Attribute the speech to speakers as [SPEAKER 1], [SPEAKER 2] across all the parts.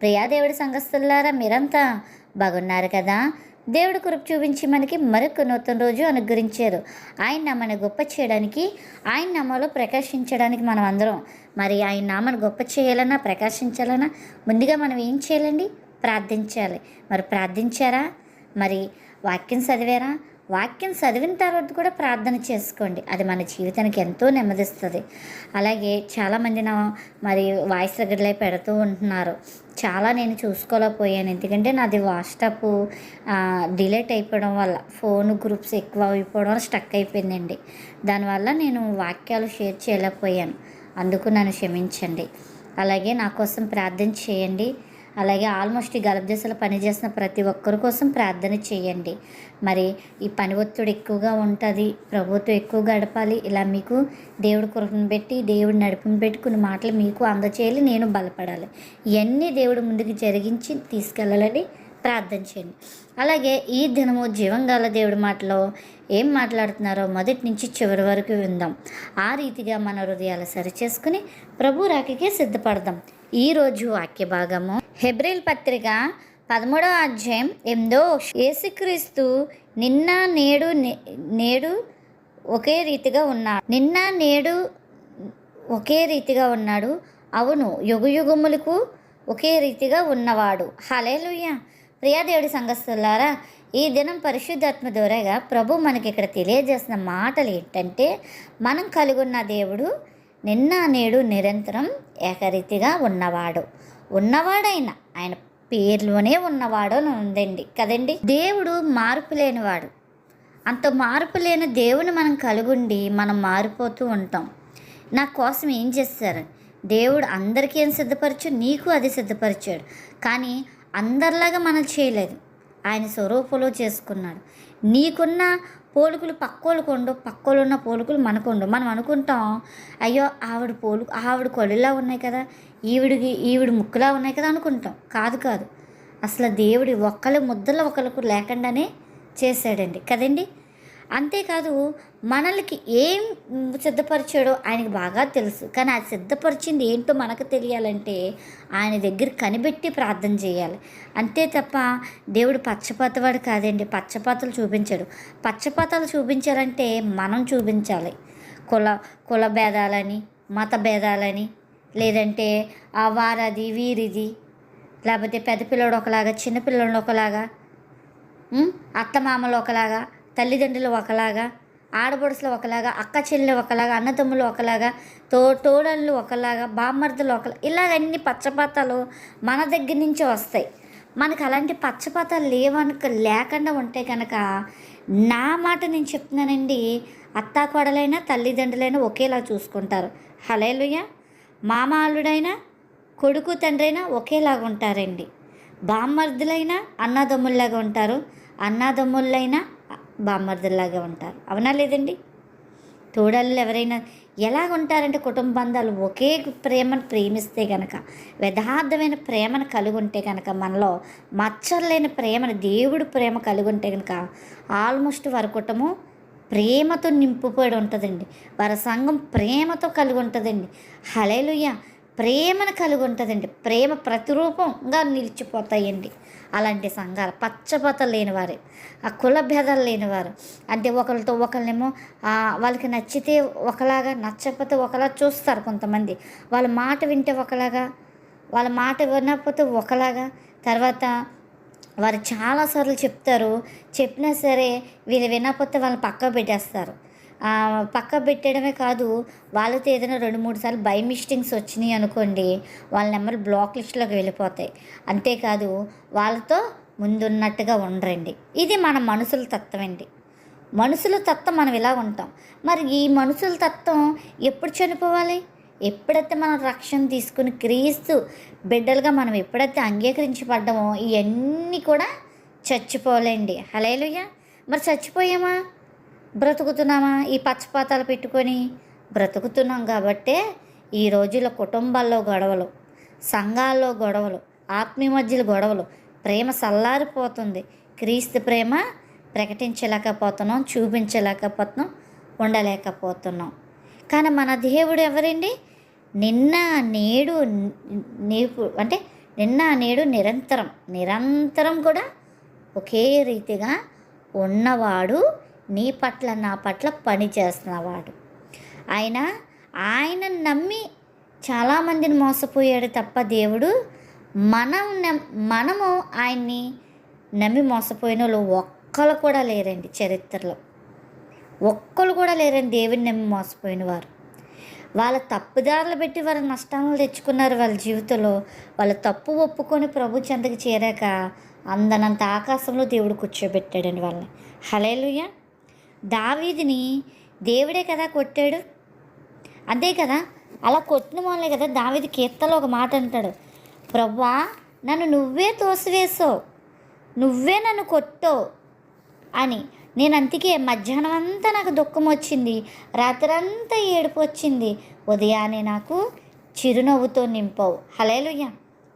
[SPEAKER 1] ప్రియాదేవుడి సంఘస్థులారా మీరంతా బాగున్నారు కదా? దేవుడు కృప చూపించి మనకి మరొక నూతన రోజు అనుగ్రహించారు. ఆయన నామాన్ని గొప్ప చేయడానికి ఆయన నామాలో ప్రకాశించడానికి మనం అందరం. మరి ఆయన నామాన్ని గొప్ప చేయాలన్నా ప్రకాశించాలన్నా ముందుగా మనం ఏం చేయాలండి? ప్రార్థించాలి. మరి ప్రార్థించారా? మరి వాక్యం చదివారా? వాక్యం చదివిన తర్వాత కూడా ప్రార్థన చేసుకోండి. అది మన జీవితానికి ఎంతో నెమ్మదిస్తుంది. అలాగే చాలామంది నా మరి వాయిస్ దగ్గరలో పెడుతూ ఉంటున్నారు. చాలా నేను చూసుకోలేకపోయాను. ఎందుకంటే నాది వాట్సాప్ డిలేట్ అయిపోవడం వల్ల ఫోన్ గ్రూప్స్ ఎక్కువ అయిపోవడం వల్ల స్టక్ అయిపోయిందండి. దానివల్ల నేను వాక్యాలు షేర్ చేయలేకపోయాను. అందుకు నన్ను క్షమించండి. అలాగే నా కోసం ప్రార్థన చేయండి. అలాగే ఆల్మోస్ట్ ఈ గలభ దశలో పనిచేసిన ప్రతి ఒక్కరి కోసం ప్రార్థన చేయండి. మరి ఈ పని ఒత్తిడి ఎక్కువగా ఉంటుంది ప్రభుత్వం ఎక్కువ గడపాలి ఇలా మీకు దేవుడి కృపను పెట్టి దేవుడి నడుపుని పెట్టి కొన్ని మాటలు మీకు అందచేయాలి నేను బలపడాలి. ఇవన్నీ దేవుడి ముందుకు జరిగించి తీసుకెళ్ళాలని ప్రార్థన చేయండి. అలాగే ఈ దినము జీవంగాల దేవుడి మాటలో ఏం మాట్లాడుతున్నారో మొదటి నుంచి చివరి వరకు విందాం. ఆ రీతిగా మన హృదయాలు సరిచేసుకుని ప్రభు రాకకే సిద్ధపడదాం. ఈరోజు వాక్య భాగము. హెబ్రిల్ పత్రిక పదమూడవ అధ్యాయం ఎనిమిదో యేసుక్రీస్తు నిన్న నేడు నేడు ఒకే రీతిగా ఉన్నాడు. నిన్న నేడు ఒకే రీతిగా ఉన్నాడు. అవును యుగ యుగములకు ఒకే రీతిగా ఉన్నవాడు. హలేలుయ్య ప్రియాదేవుడి సంఘస్థులారా ఈ దినం పరిశుద్ధాత్మ ద్వారాగా ప్రభు మనకి ఇక్కడ తెలియజేసిన మాటలు ఏంటంటే మనం కలుగున్న దేవుడు నిన్న నేడు నిరంతరం ఏకరీతిగా ఉన్నవాడు. ఉన్నవాడైన ఆయన పేర్లోనే ఉన్నవాడు అని ఉందండి. కదండి? దేవుడు మార్పు లేనివాడు. అంత మార్పు లేని దేవుని మనం కలుగుండి మనం మారిపోతూ ఉంటాం. నా కోసం ఏం చేస్తారు? దేవుడు అందరికీ ఏం సిద్ధపరచు? నీకు అది సిద్ధపరిచాడు. కానీ అందరిలాగా మనం చేయలేదు. ఆయన స్వరూపంలో చేసుకున్నాడు. నీకున్న పోలుకులు పక్కోళ్ళకు ఉండు పక్కోళ్ళు ఉన్న పోలుకులు మనకుండు. మనం అనుకుంటాం అయ్యో ఆవిడ పోలు ఆవిడ కొడులా ఉన్నాయి కదా ఈవిడికి ఈవిడ ముక్కులా ఉన్నాయి కదా అనుకుంటాం. కాదు కాదు. అసలు దేవుడి ఒక్కళ్ళ ముద్దల ఒకళ్ళకు లేకుండానే చేశాడండి. కదండి? అంతేకాదు మనల్కి ఏం సిద్ధపరిచాడో ఆయనకి బాగా తెలుసు. కానీ అది సిద్ధపరిచింది ఏంటో మనకు తెలియాలంటే ఆయన దగ్గర కనిపెట్టి ప్రార్థన చేయాలి. అంతే తప్ప దేవుడు పచ్చపాతవాడు కాదండి. పచ్చపాతలు చూపించాడు. పచ్చపాతాలు చూపించాలంటే మనం చూపించాలి. కుల కుల భేదాలని మత భేదాలని లేదంటే ఆ వారది వీరిది లేకపోతే పెద్ద పిల్లడు ఒకలాగా చిన్న పిల్లడు ఒకలాగా అత్తమామలు ఒకలాగా తల్లిదండ్రులు ఒకలాగా ఆడపడుసులు ఒకలాగా అక్క చెల్లెలు ఒకలాగా అన్నదమ్ములు ఒకలాగా తో తోడళ్ళు ఒకలాగా బామ్మర్దులు ఒకలా ఇలాగ అన్ని పచ్చపాతాలు మన దగ్గర నుంచి వస్తాయి. మనకు అలాంటి పచ్చపాతాలు లేవనుక లేకుండా ఉంటే కనుక నా మాట నేను చెప్తున్నానండి అత్తా కోడలైనా తల్లిదండ్రులైనా ఒకేలా చూసుకుంటారు. హలేలుయ్య మామ అల్లుడైనా కొడుకు తండ్రైనా ఒకేలాగా ఉంటారండి బామ్మర్దులైనా అన్నదమ్ముల్లాగా ఉంటారు అన్నదమ్ముళ్ళైనా బామ్మర్దుల్లాగా ఉంటారు. అవునా లేదండి? తోడళ్ళు ఎవరైనా ఎలాగ ఉంటారంటే కుటుంబ బంధాలు ఒకే ప్రేమను ప్రేమిస్తే కనుక యథార్థమైన ప్రేమను కలిగి ఉంటే కనుక మనలో మచ్చలేని ప్రేమను దేవుడు ప్రేమ కలిగి ఉంటే కనుక ఆల్మోస్ట్ వారి కుటుంబం ప్రేమతో నింపుపోయి ఉంటుందండి. వారి సంఘం ప్రేమతో కలిగి ఉంటుందండి హలేలుయ్య ప్రేమను కలిగి ఉంటుందండి ప్రేమ ప్రతిరూపంగా నిలిచిపోతాయండి. అలాంటి సంఘాలు పచ్చబత లేనివారు ఆ కుల భేదాలు లేనివారు. అంటే ఒకరితో ఒకరినేమో వాళ్ళకి నచ్చితే ఒకలాగా నచ్చకపోతే ఒకలా చూస్తారు కొంతమంది. వాళ్ళ మాట వింటే ఒకలాగా వాళ్ళ మాట వినకపోతే ఒకలాగా. తర్వాత వారు చాలాసార్లు చెప్తారు చెప్పినా సరే వీళ్ళు వినకపోతే వాళ్ళని పక్క పెట్టేస్తారు. పక్క పెట్టడమే కాదు వాళ్ళతో ఏదైనా రెండు మూడు సార్లు బై మిస్టింగ్స్ వచ్చినాయి అనుకోండి వాళ్ళ నెంబర్ బ్లాక్ లిస్ట్లోకి వెళ్ళిపోతాయి. అంతేకాదు వాళ్ళతో ముందున్నట్టుగా ఉండరండి. ఇది మన మనుషుల తత్వం అండి. మనుషుల తత్వం మనం ఇలా ఉంటాం. మరి ఈ మనుషుల తత్వం ఎప్పుడు చనిపోవాలి? ఎప్పుడైతే మనం రక్షణ తీసుకుని క్రీస్తు బిడ్డలుగా మనం ఎప్పుడైతే అంగీకరించబడ్డామో ఇవన్నీ కూడా చచ్చిపోలేండి హలేలుయ్య మరి చచ్చిపోయామా? బ్రతుకుతున్నామా? ఈ పచ్చపాతాలు పెట్టుకొని బ్రతుకుతున్నాం కాబట్టే ఈ రోజుల్లో కుటుంబాల్లో గొడవలు సంఘాల్లో గొడవలు ఆత్మీయ మధ్యలో గొడవలు ప్రేమ సల్లారిపోతుంది. క్రీస్తు ప్రేమ ప్రకటించలేకపోతున్నాం చూపించలేకపోతున్నాం ఉండలేకపోతున్నాం. కానీ మన దేవుడు ఎవరండి? నిన్న నేడు నీపు అంటే నిన్న నేడు నిరంతరం నిరంతరం కూడా ఒకే రీతిగా ఉన్నవాడు నీ పట్ల నా పట్ల పని చేస్తున్నవాడు ఆయన ఆయన నమ్మి చాలామందిని మోసపోయాడు తప్ప దేవుడు మనం మనము ఆయన్ని నమ్మి మోసపోయిన వాళ్ళు ఒక్కరు కూడా లేరండి చరిత్రలో. ఒక్కరు కూడా లేరండి దేవుని నమ్మి మోసపోయిన వారు. వాళ్ళ తప్పుదారులు పెట్టి వాళ్ళ నష్టాలను తెచ్చుకున్నారు వాళ్ళ జీవితంలో. వాళ్ళ తప్పు ఒప్పుకొని ప్రభు చెంతకు చేరాక అందనంత ఆకాశంలో దేవుడు కూర్చోబెట్టాడండి వాళ్ళని. హలేలుయ్యా దావీదిని దేవుడే కదా కొట్టాడు? అంతే కదా అలా కొట్టిన వాళ్ళే కదా దావీది కీర్తలో ఒక మాట అంటాడు. ప్రవ్వా నన్ను నువ్వే తోసివేసావు నువ్వే నన్ను కొట్టో అని. నేను అందుకే మధ్యాహ్నం అంతా నాకు దుఃఖం వచ్చింది రాత్రంతా ఏడుపు వచ్చింది. ఉదయాన్నే నాకు చిరునవ్వుతో నింపవు. హలేలుయ్య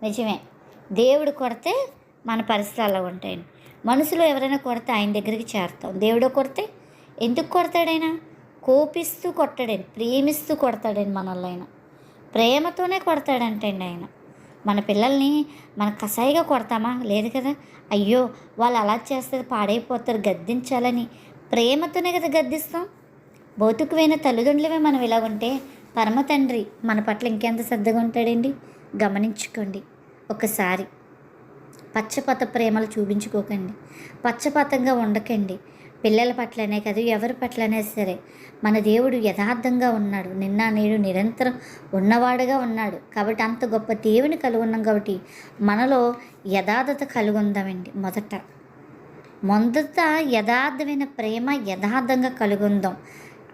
[SPEAKER 1] నిజమే. దేవుడు కొడితే మన పరిస్థితులు అలా ఉంటాయి మనుషులు ఎవరైనా కొడితే ఆయన దగ్గరికి చేరుతాం. దేవుడు కొడితే ఎందుకు కొడతాడైనా? కోపిస్తూ కొట్టాడని ప్రేమిస్తూ కొడతాడండి మనల్ని ఆయన ప్రేమతోనే కొడతాడంటండి ఆయన. మన పిల్లల్ని మన కసాయిగా కొడతామా? లేదు కదా. అయ్యో వాళ్ళు అలా చేస్తే పాడైపోతారు గద్దించాలని. ప్రేమతోనే కదా గద్దిస్తాం. భౌతికమైన తల్లిదండ్రులమే మనం ఇలా ఉంటే పరమ తండ్రి మన పట్ల ఇంకెంత శ్రద్ధగా ఉంటాడండి? గమనించుకోండి. ఒకసారి పచ్చపత ప్రేమలు చూపించుకోకండి. పచ్చపతంగా ఉండకండి. పిల్లల పట్లనే కాదు ఎవరి పట్లనే సరే. మన దేవుడు యథార్థంగా ఉన్నాడు. నిన్న నేడు నిరంతరం ఉన్నవాడుగా ఉన్నాడు. కాబట్టి అంత గొప్ప దేవుని కలిగి ఉన్నాం కాబట్టి మనలో యథార్థత కలిగి ఉందామండి మొదట. మొదట యథార్థమైన ప్రేమ యథార్థంగా కలుగుందాం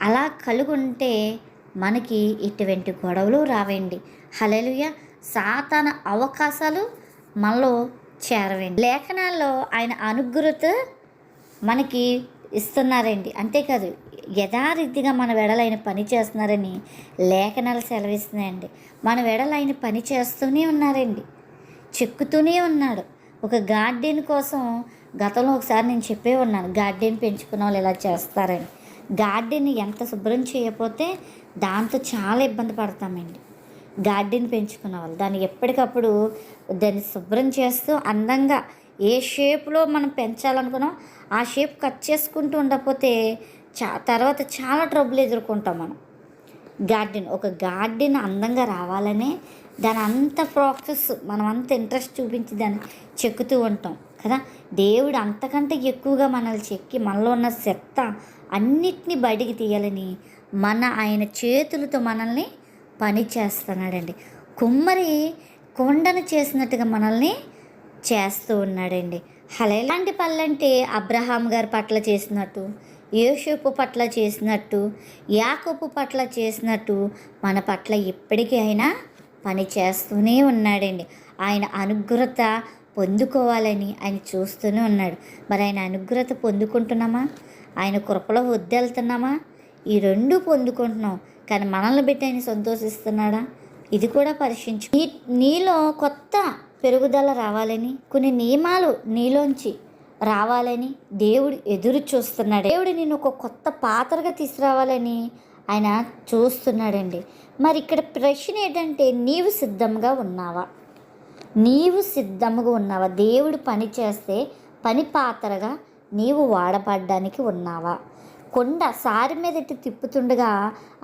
[SPEAKER 1] అలా కలుగుంటే మనకి ఇటువంటి గొడవలు రావండి. హలలుయ సాతాన అవకాశాలు మనలో చేరవండి. లేఖనాల్లో ఆయన అనుగ్రత మనకి ఇస్తున్నారండి. అంతేకాదు యథారీతిగా మన వెడలైన పని చేస్తున్నారని లేఖనాలు సెలవిస్తున్నాయండి. మన వెడలైన పని చేస్తూనే ఉన్నారండి. చెక్కుతూనే ఉన్నాడు. ఒక గార్డెన్ కోసం గతంలో ఒకసారి నేను చెప్పే ఉన్నాను గార్డెన్ పెంచుకున్న వాళ్ళు ఇలా చేస్తారని. గార్డెన్ ఎంత శుభ్రం చేయకపోతే దాంతో చాలా ఇబ్బంది పడతామండి. గార్డెన్ పెంచుకున్న వాళ్ళు దాన్ని ఎప్పటికప్పుడు దాన్ని శుభ్రం చేస్తూ అందంగా ఏ షేప్లో మనం పెంచాలనుకున్నాం ఆ షేప్ కట్ చేసుకుంటూ ఉండకపోతే చా తర్వాత చాలా ట్రబుల్ ఎదుర్కొంటాం మనం. గార్డెన్ ఒక గార్డెన్ అందంగా రావాలనే దాని అంత ప్రాసెస్ మనం అంత ఇంట్రెస్ట్ చూపించి దాన్ని చెక్కుతూ ఉంటాం కదా. దేవుడు అంతకంటే ఎక్కువగా మనల్ని చెక్కి మనలో ఉన్న శక్త అన్నిటినీ బయటికి తీయాలని మన ఆయన చేతులతో మనల్ని పని చేస్తున్నాడండి. కుమ్మరి కొండను చేసినట్టుగా మనల్ని చేస్తూ ఉన్నాడండి. హలో ఇలాంటి పనులంటే అబ్రహాం గారి పట్ల చేసినట్టు యోషపు పట్ల చేసినట్టు యాకపు పట్ల చేసినట్టు మన పట్ల ఇప్పటికీ అయినా పని చేస్తూనే ఉన్నాడండి. ఆయన అనుగ్రత పొందుకోవాలని ఆయన చూస్తూనే ఉన్నాడు. మరి ఆయన అనుగ్రత పొందుకుంటున్నామా? ఆయన కృపలో వద్దెళ్తున్నామా ఈ రెండు పొందుకుంటున్నాం. కానీ మనల్ని పెట్టి ఆయన సంతోషిస్తున్నాడా? ఇది కూడా పరీక్షించు నీ నీలో కొత్త పెరుగుదల రావాలని కొన్ని నియమాలు నీలోంచి రావాలని దేవుడు ఎదురు చూస్తున్నాడు దేవుడు నేను ఒక కొత్త పాత్రగా తీసుకురావాలని ఆయన చూస్తున్నాడండి. మరి ఇక్కడ ప్రశ్న ఏంటంటే నీవు సిద్ధంగా ఉన్నావా? నీవు సిద్ధంగా ఉన్నావా? దేవుడు పని చేస్తే పని పాత్రగా నీవు వాడబడ్డానికి ఉన్నావా? కొండ సారి మీద ఇటు తిప్పుతుండగా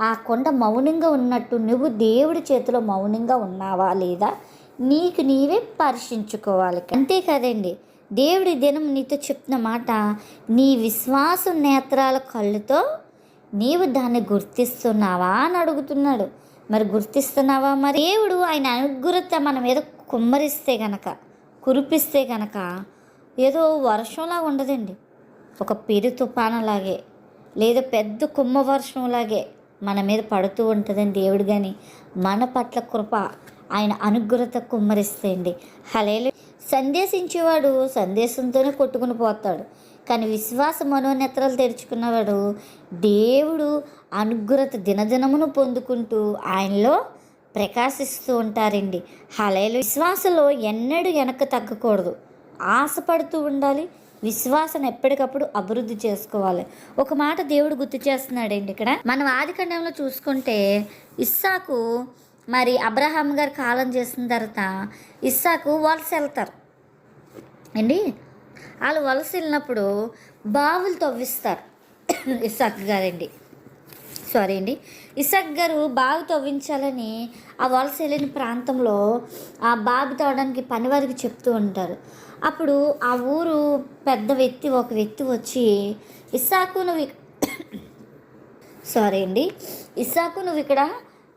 [SPEAKER 1] ఆ కొండ మౌనంగా ఉన్నట్టు నువ్వు దేవుడి చేతిలో మౌనంగా ఉన్నావా లేదా? నీకు నీవే పరీక్షించుకోవాలి అంతే కదండి. దేవుడి దినం నీతో చెప్తున్న మాట నీ విశ్వాసం నేత్రాల కళ్ళుతో నీవు దాన్ని గుర్తిస్తున్నావా అని అడుగుతున్నాడు. మరి గుర్తిస్తున్నావా మరి? దేవుడు ఆయన అనుగ్రహత మన మీద కుమ్మరిస్తే గనక కురిపిస్తే గనక ఏదో వర్షంలా ఉండదండి. ఒక పెరు తుఫానలాగే లేదా పెద్ద కుమ్మ వర్షంలాగే మన మీద పడుతూ ఉంటుందండి దేవుడు కానీ మన పట్ల కృప ఆయన అనుగ్రత కుమ్మరిస్తేయండి హలేలు సందేశించేవాడు సందేశంతోనే కొట్టుకుని పోతాడు. కానీ విశ్వాస మనోనేత్రాలు తెరుచుకున్నవాడు దేవుడు అనుగ్రత దినదినమును పొందుకుంటూ ఆయనలో ప్రకాశిస్తూ ఉంటారండి. హలేలు విశ్వాసంలో ఎన్నడూ వెనక్కి తగ్గకూడదు. ఆశపడుతూ ఉండాలి. విశ్వాసం ఎప్పటికప్పుడు అభివృద్ధి చేసుకోవాలి. ఒక మాట దేవుడు గుర్తు చేస్తున్నాడండి ఇక్కడ. మనం ఆది చూసుకుంటే ఇస్సాకు మరి అబ్రహాం గారు కాలం చేసిన తర్వాత ఇస్సాకు వలస వెళ్తారు. అండి వాళ్ళు వలస వెళ్ళినప్పుడు బావులు తవ్విస్తారు. ఇస్సాక్ గారండి సారీ అండి. ఇసాక్ గారు బావి తవ్వించాలని ఆ వలస వెళ్ళిన ప్రాంతంలో ఆ బావి తవ్వడానికి పనివారికి చెప్తూ ఉంటారు. అప్పుడు ఆ ఊరు పెద్ద వ్యక్తి ఒక వ్యక్తి వచ్చి ఇస్సాకు నువ్వు సారీ అండి. ఇస్సాకు నువ్వు ఇక్కడ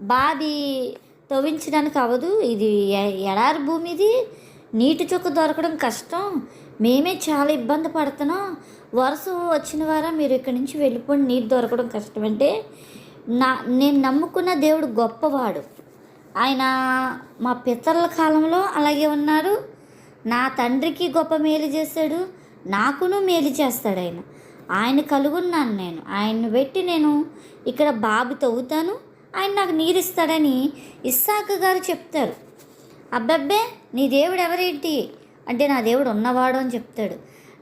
[SPEAKER 1] బావి తవ్వించడానికి అవ్వదు. ఇది ఎ- ఎడారి భూమి ఇది నీటి చుక్క దొరకడం కష్టం. మేమే చాలా ఇబ్బంది పడుతున్నాం. వరుస వచ్చిన వారా మీరు ఇక్కడి నుంచి వెళ్ళిపోండి. నీరు దొరకడం కష్టం అంటే నా నేను నమ్ముకున్న దేవుడు గొప్పవాడు. ఆయన మా పితరుల కాలంలో అలాగే ఉన్నాడు నా తండ్రికి గొప్ప మేలు చేశాడు. నాకును మేలు చేస్తాడు ఆయన. ఆయన కలుగున్నాను నేను. ఆయన్ని పెట్టి నేను ఇక్కడ బాబు తవ్వుతాను. ఆయన నాకు నీరిస్తాడని ఇస్తాడని గారు చెప్తారు. అబ్బబ్బే నీ దేవుడు ఎవరేంటి? అంటే నా దేవుడు ఉన్నవాడు అని చెప్తాడు.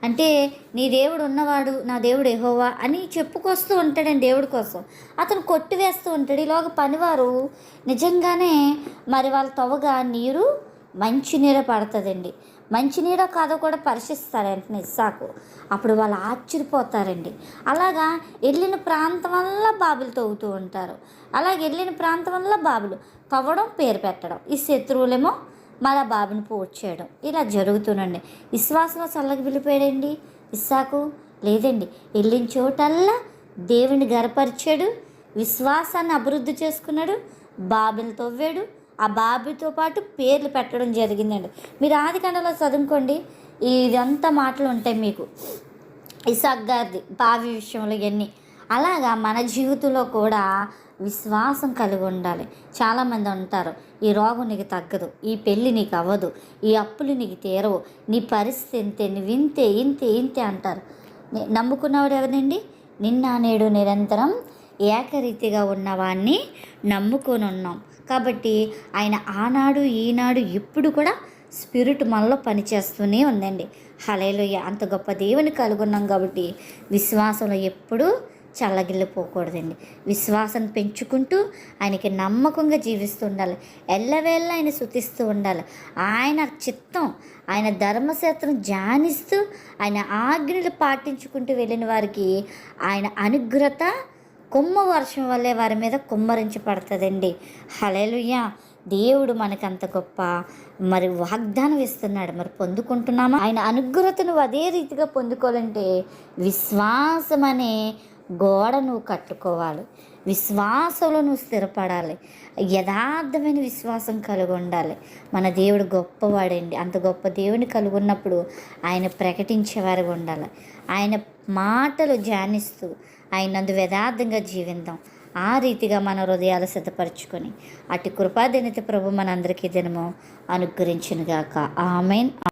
[SPEAKER 1] అంటే నీ దేవుడు ఉన్నవాడు నా దేవుడు ఎహోవా అని చెప్పుకొస్తూ ఉంటాడండి దేవుడి కోసం. అతను కొట్టివేస్తూ ఉంటాడు. ఈలోగా పనివారు నిజంగానే మరి వాళ్ళ తవ్వగా నీరు మంచి నీరు పడుతుందండి. మంచినీడో కాదో కూడా పరీక్షిస్తారంట ఇస్సాకు. అప్పుడు వాళ్ళు ఆశ్చర్యపోతారండి. అలాగా వెళ్ళిన ప్రాంతం వల్ల బాబులు తవ్వుతూ ఉంటారు. అలాగే వెళ్ళిన ప్రాంతం వల్ల బాబులు తవ్వడం పేరు పెట్టడం ఈ శత్రువులేమో మళ్ళా బాబుని పూర్తి చేయడం ఇలా జరుగుతుందండి. విశ్వాసంలో చల్లకి వెళ్ళిపోయాడండి ఇస్సాకు. లేదండి వెళ్ళిన చోటల్లా దేవుని గరపరిచాడు విశ్వాసాన్ని అభివృద్ధి చేసుకున్నాడు బాబిని తవ్వాడు ఆ బాబుతో పాటు పేర్లు పెట్టడం జరిగిందండి. మీరు ఆది కండలో చదువుకోండి. ఇదంతా మాటలు ఉంటాయి మీకు. ఇసాక్ గారిది బావి విషయంలో ఇవన్నీ. అలాగా మన జీవితంలో కూడా విశ్వాసం కలిగి ఉండాలి. చాలామంది ఉంటారు ఈ రోగం నీకు తగ్గదు ఈ పెళ్ళి నీకు అవ్వదు ఈ అప్పులు నీకు తీరవు నీ పరిస్థితి ఇంతే నువ్వు ఇంతే ఇంతే ఇంతే అంటారు. నమ్ముకున్నవాడు ఎవరండి నిన్న నేడు నిరంతరం ఏకరీతిగా ఉన్నవాడిని నమ్ముకొని ఉన్నాం. కాబట్టి ఆయన ఆనాడు ఈనాడు ఇప్పుడు కూడా స్పిరిట్ మనలో పనిచేస్తూనే ఉందండి. హలేలోయ అంత గొప్ప దేవుని కలుగున్నాం కాబట్టి విశ్వాసంలో ఎప్పుడూ చల్లగిల్లిపోకూడదండి. విశ్వాసం పెంచుకుంటూ ఆయనకి నమ్మకంగా జీవిస్తూ ఉండాలి. ఎల్లవేళ్ళ ఆయన శుతిస్తూ ఉండాలి. ఆయన చిత్తం ఆయన ధర్మశాస్త్రం ధ్యానిస్తూ ఆయన ఆజ్ఞలు పాటించుకుంటూ వెళ్ళిన వారికి ఆయన అనుగ్రత కుమ్మ వర్షం వల్లే వారి మీద కుమ్మరించి పడుతుందండి. హలేలుయ్యా దేవుడు మనకి అంత గొప్ప మరి వాగ్దానం ఇస్తున్నాడు. మరి పొందుకుంటున్నామా? ఆయన అనుగ్రతను అదే రీతిగా పొందుకోవాలంటే విశ్వాసం అనే గోడ నువ్వు కట్టుకోవాలి. విశ్వాసంలో నువ్వు స్థిరపడాలి. యథార్థమైన విశ్వాసం కలిగి ఉండాలి. మన దేవుడు గొప్పవాడండి. అంత గొప్ప దేవుని కలిగి ఉన్నప్పుడు ఆయన ప్రకటించేవారు ఉండాలి. ఆయన మాటలు ధ్యానిస్తూ అయినందు నందు యథార్థంగా ఆ రీతిగా మన హృదయాలు సిద్ధపరచుకొని అటు కృపాదినిత ప్రభు మనందరికీ దినము అనుగ్రహించునుగాక. ఆమెన్.